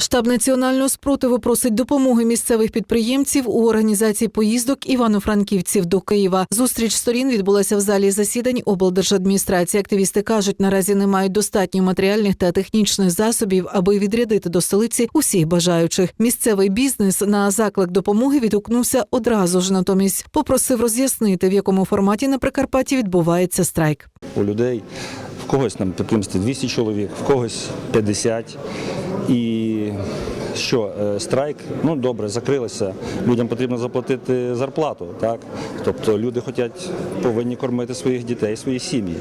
Штаб національного спротиву просить допомоги місцевих підприємців у організації поїздок івано-франківців до Києва. Зустріч сторін відбулася в залі засідань облдержадміністрації. Активісти кажуть, наразі не мають достатньо матеріальних та технічних засобів, аби відрядити до столиці усіх бажаючих. Місцевий бізнес на заклик допомоги відгукнувся одразу ж. Натомість попросив роз'яснити, в якому форматі на Прикарпатті відбувається страйк. У людей в когось на підприємстві 200 чоловік, в когось 50. І що, е, страйк, ну добре, закрилися. Людям потрібно заплатити зарплату, так? Тобто люди хочуть, повинні кормити своїх дітей, свої сім'ї.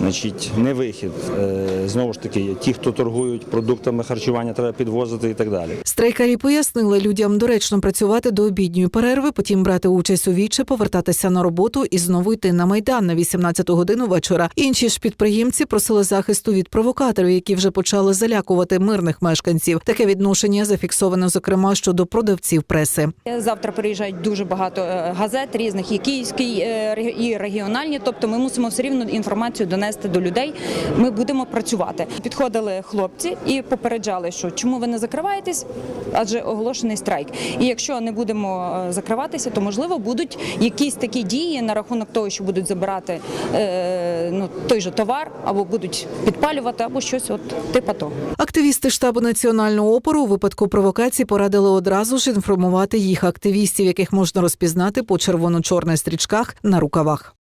Значить, не вихід. Е, Знову ж таки, ті, хто торгують продуктами харчування, треба підвозити і так далі. Страйкарі пояснили людям доречно працювати до обідньої перерви, потім брати участь у віче, повертатися на роботу і знову йти на майдан на 18 годину вечора. Інші ж підприємці просили захисту від провокаторів, які вже почали залякувати мирних мешканців. Таке відношення зафіксовано зокрема щодо продавців преси. Завтра приїжджають дуже багато е, газет різних, і київські е, і регіональні. Тобто ми мусимо все рівно інформацію донести до людей. Ми будемо працювати. Підходили хлопці і попереджали, що чому ви не закриваєтесь, адже оголошений страйк. І якщо не будемо е, закриватися, то можливо будуть якісь такі дії на рахунок того, що будуть забирати ну той же товар, або будуть підпалювати, або щось от типу того. Активісти штабу національного опору у випадку провокації порадили одразу ж інформувати їх активістів, яких можна розпізнати по червоно-чорних стрічках на рукавах.